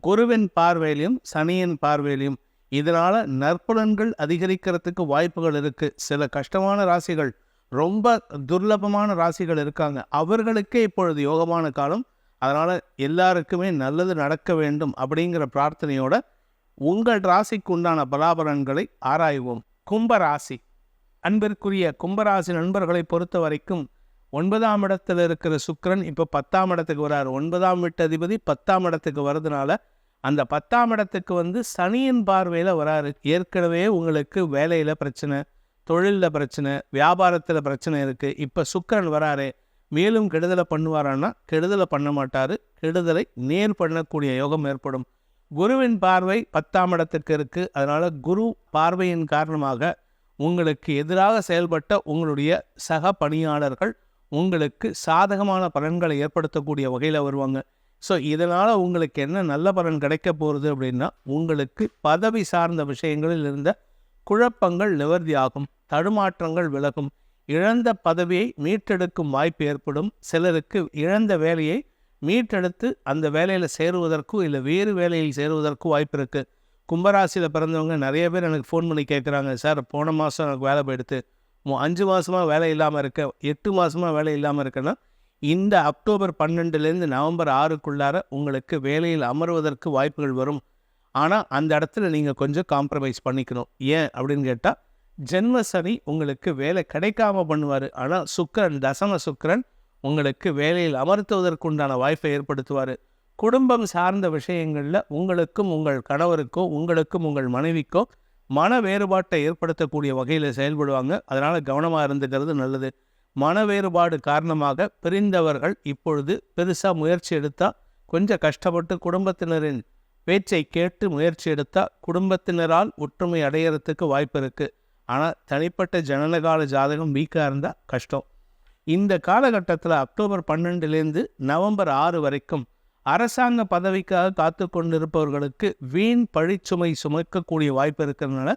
குருவின் பார்வையிலையும் சனியின் பார்வையிலையும் இதனால் நற்புலன்கள் அதிகரிக்கிறதுக்கு வாய்ப்புகள் இருக்குது சில கஷ்டமான ராசிகள் ரொம்ப துர்லபமான ராசிகள் இருக்காங்க. அவர்களுக்கே இப்பொழுது யோகமான காலம். அதனால் எல்லாருக்குமே நல்லது நடக்க வேண்டும் அப்படிங்கிற பிரார்த்தனையோட உங்கள் ராசிக்கு உண்டான பலாபலன்களை ஆராய்வோம். கும்பராசி. அன்பிற்குரிய கும்பராசி நண்பர்களை பொறுத்த வரைக்கும் ஒன்பதாம் இடத்துல இருக்கிற சுக்கரன் இப்போ பத்தாம் இடத்துக்கு வராரு. ஒன்பதாம் வீட்டு அதிபதி பத்தாம் இடத்துக்கு வர்றதுனால அந்த பத்தாம் இடத்துக்கு வந்து சனியின் பார்வையில் வராரு. ஏற்கனவே உங்களுக்கு வேலையில் பிரச்சனை தொழிலில் பிரச்சனை வியாபாரத்தில் பிரச்சனை இருக்குது இப்போ சுக்கரன் வராரு. மேலும் கெடுதலை பண்ணுவாரான்னா கெடுதலை பண்ண மாட்டார். கெடுதலை நேர் பண்ணக்கூடிய யோகம் ஏற்படும். குருவின் பார்வை பத்தாம் இடத்துக்கு இருக்குது அதனால் குரு பார்வையின் காரணமாக உங்களுக்கு எதிராக செயல்பட்ட உங்களுடைய சக பணியாளர்கள் உங்களுக்கு சாதகமான பலன்களை ஏற்படுத்தக்கூடிய வகையில் வருவாங்க. ஸோ இதனால் உங்களுக்கு என்ன நல்ல பலன் கிடைக்க போகிறது அப்படின்னா உங்களுக்கு பதவி சார்ந்த விஷயங்களில் இருந்த குழப்பங்கள் நிவர்த்தியாகும் தடுமாற்றங்கள் விலகும். இழந்த பதவியை மீட்டெடுக்கும் வாய்ப்பு ஏற்படும். சிலருக்கு இழந்த வேலையை மீட்டெடுத்து அந்த வேலையில் சேருவதற்கும் இல்லை வேறு வேலையில் சேருவதற்கும் வாய்ப்பு இருக்குது கும்பராசியில் பிறந்தவங்க நிறைய பேர் எனக்கு ஃபோன் பண்ணி கேட்குறாங்க சார் போன மாதம் எனக்கு வேலை போயிடுத்து. அஞ்சு மாதமாக வேலை இல்லாமல் இருக்க எட்டு மாதமாக வேலை இல்லாமல் இருக்கேன்னா இந்த அக்டோபர் பன்னெண்டுலேருந்து நவம்பர் ஆறுக்குள்ளார உங்களுக்கு வேலையில் அமர்வதற்கு வாய்ப்புகள் வரும். ஆனால் அந்த இடத்துல நீங்கள் கொஞ்சம் காம்ப்ரமைஸ் பண்ணிக்கணும். ஏன் அப்படின்னு கேட்டால் ஜென்ம சனி உங்களுக்கு வேலை கிடைக்காம பண்ணுவார். ஆனால் சுக்கரன் தசம சுக்கரன் உங்களுக்கு வேலையில் அமர்த்துவதற்குண்டான வாய்ப்பை ஏற்படுத்துவார். குடும்பம் சார்ந்த விஷயங்களில் உங்களுக்கும் உங்கள் கணவருக்கோ உங்களுக்கும் உங்கள் மனைவிக்கோ மன வேறுபாட்டை ஏற்படுத்தக்கூடிய வகையில் செயல்படுவாங்க. அதனால் கவனமாக இருந்துக்கிறது நல்லது. மன வேறுபாடு காரணமாக பிரிந்தவர்கள் இப்பொழுது பெருசாக முயற்சி எடுத்தால் கொஞ்சம் கஷ்டப்பட்டு குடும்பத்தினரின் பேச்சை கேட்டு முயற்சி எடுத்தால் குடும்பத்தினரால் ஒற்றுமை அடையிறதுக்கு வாய்ப்பு இருக்குது ஆனால் தனிப்பட்ட ஜனனகால ஜாதகம் வீக்காக இருந்தால் கஷ்டம். இந்த காலகட்டத்தில் அக்டோபர் பன்னெண்டுலேருந்து நவம்பர் ஆறு வரைக்கும் அரசாங்க பதவிக்காக காத்து கொண்டிருப்பவர்களுக்கு வீண் பழிச்சுமை சுமக்கக்கூடிய வாய்ப்பு இருக்கிறதுனால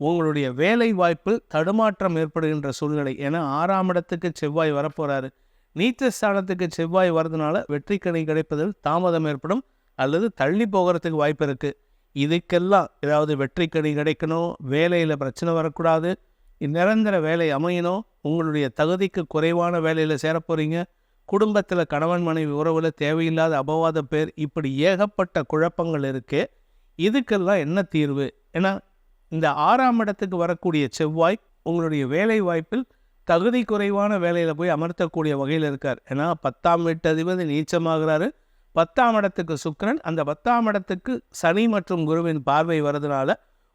உங்களுடைய வேலை வாய்ப்பில் தடுமாற்றம் ஏற்படுகின்ற சூழ்நிலை. ஏன்னா ஆறாம் இடத்துக்கு செவ்வாய் வரப்போகிறாரு நீச்ச ஸ்தானத்துக்கு செவ்வாய் வரதுனால வெற்றிக்கணி கிடைப்பதில் தாமதம் ஏற்படும் அல்லது தள்ளி போகிறதுக்கு வாய்ப்பு இருக்குது இதுக்கெல்லாம் ஏதாவது வெற்றிக்கணி கிடைக்கணும் வேலையில் பிரச்சனை வரக்கூடாது நிரந்தர வேலை அமையணும் உங்களுடைய தகுதிக்கு குறைவான வேலையில் சேரப்போகிறீங்க குடும்பத்தில் கணவன் மனைவி உறவில் தேவையில்லாத அபவாத பேர் இப்படி ஏகப்பட்ட குழப்பங்கள் இருக்குது இதுக்கெல்லாம் என்ன தீர்வு? ஏன்னா இந்த ஆறாம் இடத்துக்கு வரக்கூடிய செவ்வாய் உங்களுடைய வேலை வாய்ப்பில் தகுதி குறைவான வேலையில் போய் அமர்த்தக்கூடிய வகையில் இருக்கார். ஏன்னா பத்தாம் வீட்டு அதிபதி நீச்சமாகிறாரு. பத்தாம் இடத்துக்கு சுக்கிரன். அந்த பத்தாம் இடத்துக்கு சனி மற்றும் குருவின் பார்வை வரதுனால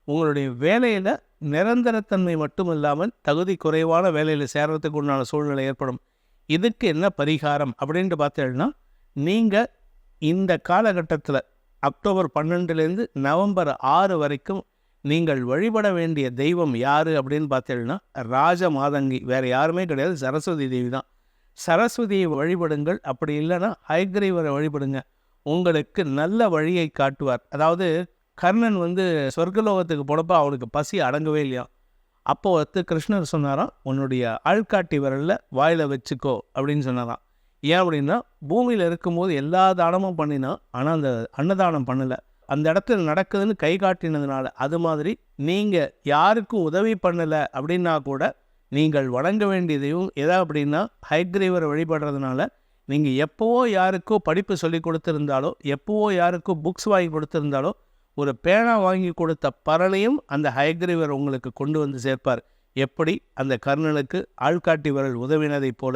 உங்களுடைய வேலையில் நிரந்தரத்தன்மை மட்டும் இல்லாமல் தகுதி குறைவான வேலையில் சேர்றதுக்கு உண்டான சூழ்நிலை ஏற்படும். இதுக்கு என்ன பரிகாரம் அப்படின்ட்டு பார்த்தீங்கன்னா நீங்கள் இந்த காலகட்டத்தில் அக்டோபர் பன்னெண்டுலேருந்து நவம்பர் ஆறு வரைக்கும் நீங்கள் வழிபட வேண்டிய தெய்வம் யார் அப்படின்னு பார்த்தீங்கன்னா ராஜ மாதங்கி வேறு யாருமே கிடையாது சரஸ்வதி தேவி தான். சரஸ்வதியை வழிபடுங்கள் அப்படி இல்லைன்னா ஹயக்ரீவரை வழிபடுங்க. உங்களுக்கு நல்ல வழியை காட்டுவார். அதாவது கர்ணன் வந்து சொர்க்கலோகத்துக்கு போனப்போ அவனுக்கு பசி அடங்கவே இல்லையா அப்போ வந்து கிருஷ்ணர் சொன்னாராம் உன்னுடைய ஆள்காட்டி விரலில் வாயில் வச்சுக்கோ அப்படின்னு சொன்னாராம். ஏன் அப்படின்னா பூமியில் இருக்கும்போது எல்லா தானமும் பண்ணினான் ஆனால் அந்த அன்னதானம் பண்ணலை. அந்த இடத்துல நடக்குதுன்னு கை காட்டினதுனால அது மாதிரி நீங்கள் யாருக்கும் உதவி பண்ணலை அப்படின்னா கூட நீங்கள் வணங்க வேண்டியதையும் எதா அப்படின்னா ஹைக்ரீவரை வழிபடுறதுனால நீங்கள் எப்போவோ யாருக்கோ படிப்பு சொல்லி கொடுத்துருந்தாலோ எப்போவோ யாருக்கோ புக்ஸ் வாங்கி கொடுத்துருந்தாலோ ஒரு பேனா வாங்கி கொடுத்த பலனையும் அந்த ஹைக்ரீவர் உங்களுக்கு கொண்டு வந்து சேர்ப்பார். எப்படி? அந்த கர்ணனுக்கு ஆள்காட்டி விரல் உதவினதைப் போல.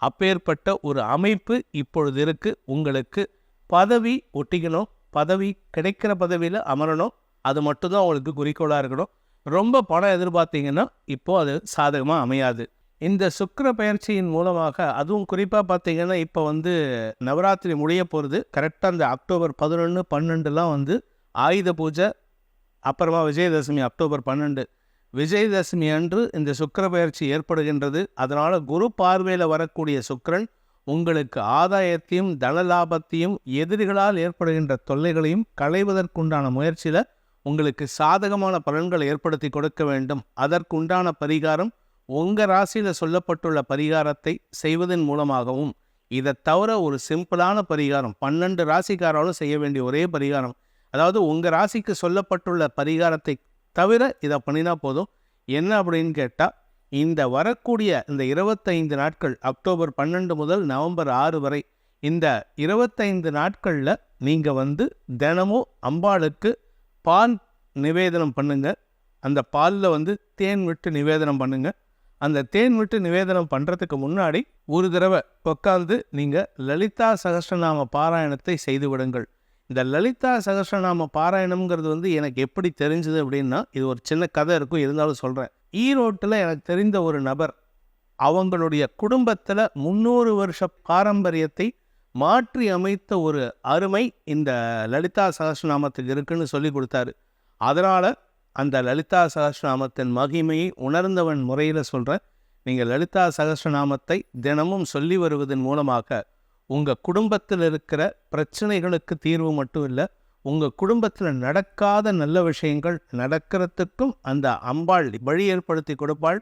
அப்பேற்பட்ட ஒரு அமைப்பு இப்பொழுது இருக்குது உங்களுக்கு பதவி ஒட்டிக்கணும். பதவி கிடைக்கிற பதவியில் அமரணும். அது மட்டும்தான் உங்களுக்கு குறிக்கோளாக இருக்கணும். ரொம்ப பணம் எதிர்பார்த்தீங்கன்னா இப்போது அது சாதகமாக அமையாது. இந்த சுக்கர பயிற்சியின் மூலமாக அதுவும் குறிப்பாக பார்த்தீங்கன்னா இப்போ வந்து நவராத்திரி முடிய போகிறது கரெக்டாக அந்த அக்டோபர் பதினொன்று பன்னெண்டுலாம் வந்து ஆயுத பூஜை அப்புறமா விஜயதசமி அக்டோபர் பன்னெண்டு. விஜயதசமி அன்று இந்த சுக்கர பயிற்சி ஏற்படுகின்றது. அதனால் குரு பார்வையில் வரக்கூடிய சுக்கரன் உங்களுக்கு ஆதாயத்தையும் தன லாபத்தையும் எதிரிகளால் ஏற்படுகின்ற தொல்லைகளையும் களைவதற்குண்டான முயற்சியில் உங்களுக்கு சாதகமான பலன்களை ஏற்படுத்தி கொடுக்க வேண்டும். அதற்குண்டான பரிகாரம் உங்கள் ராசியில் சொல்லப்பட்டுள்ள பரிகாரத்தை செய்வதன் மூலமாகவும் இதை தவிர ஒரு சிம்பிளான பரிகாரம் பன்னெண்டு ராசிக்காராலும் செய்ய வேண்டிய ஒரே பரிகாரம் அதாவது உங்கள் ராசிக்கு சொல்லப்பட்டுள்ள பரிகாரத்தை தவிர இதை பண்ணினா போதும். என்ன அப்படின்னு கேட்டால் இந்த வரக்கூடிய இந்த இருபத்தைந்து நாட்கள் அக்டோபர் பன்னெண்டு முதல் நவம்பர் ஆறு வரை இந்த இருபத்தைந்து நாட்களில் நீங்கள் வந்து தினமும் அம்பாளுக்கு பால் நிவேதனம் பண்ணுங்க. அந்த பாலில் வந்து தேன் விட்டு நிவேதனம் பண்ணுங்க. அந்த தேன் விட்டு நிவேதனம் பண்ணுறதுக்கு முன்னாடி ஒரு தடவை உட்காந்து நீங்கள் லலிதா சகஸ்ரநாம பாராயணத்தை செய்து விடுங்கள். இந்த லலிதா சகஸ்ரநாம பாராயணம்ங்கிறது வந்து எனக்கு எப்படி தெரிஞ்சது அப்படின்னா இது ஒரு சின்ன கதை இருக்கும். இருந்தாலும் சொல்கிறேன் ஈரோட்டில் எனக்கு தெரிந்த ஒரு நபர் அவங்களுடைய குடும்பத்தில் முந்நூறு வருஷ பாரம்பரியத்தை மாற்றி அமைத்த ஒரு அருமை இந்த லலிதா சகஸ்ரநாமத்துக்கு இருக்குன்னு சொல்லி கொடுத்தாரு. அதனால் அந்த லலிதா சகஸ்ரநாமத்தின் மகிமையை உணர்ந்தவன் முறையில் சொல்கிறேன் நீங்கள் லலிதா சகஸ்ரநாமத்தை தினமும் சொல்லி வருவதன் மூலமாக உங்கள் குடும்பத்தில் இருக்கிற பிரச்சனைகளுக்கு தீர்வு மட்டும் இல்லை உங்கள் குடும்பத்தில் நடக்காத நல்ல விஷயங்கள் நடக்கிறதுக்கும் அந்த அம்பாள் வழி ஏற்படுத்தி கொடுப்பாள்.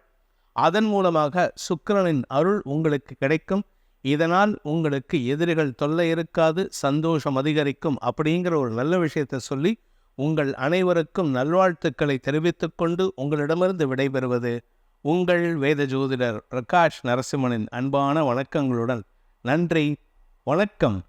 அதன் மூலமாக சுக்கரனின் அருள் உங்களுக்கு கிடைக்கும். இதனால் உங்களுக்கு எதிரிகள் தொல்லை இருக்காது சந்தோஷம் அதிகரிக்கும் அப்படிங்கிற ஒரு நல்ல விஷயத்தை சொல்லி உங்கள் அனைவருக்கும் நல்வாழ்த்துக்களை தெரிவித்துக்கொண்டு உங்களிடமிருந்து விடைபெறுவது உங்கள் வேத ஜோதிடர் பிரகாஷ் நரசிம்மனின் அன்பான வணக்கங்களுடன் நன்றி. வணக்கம்.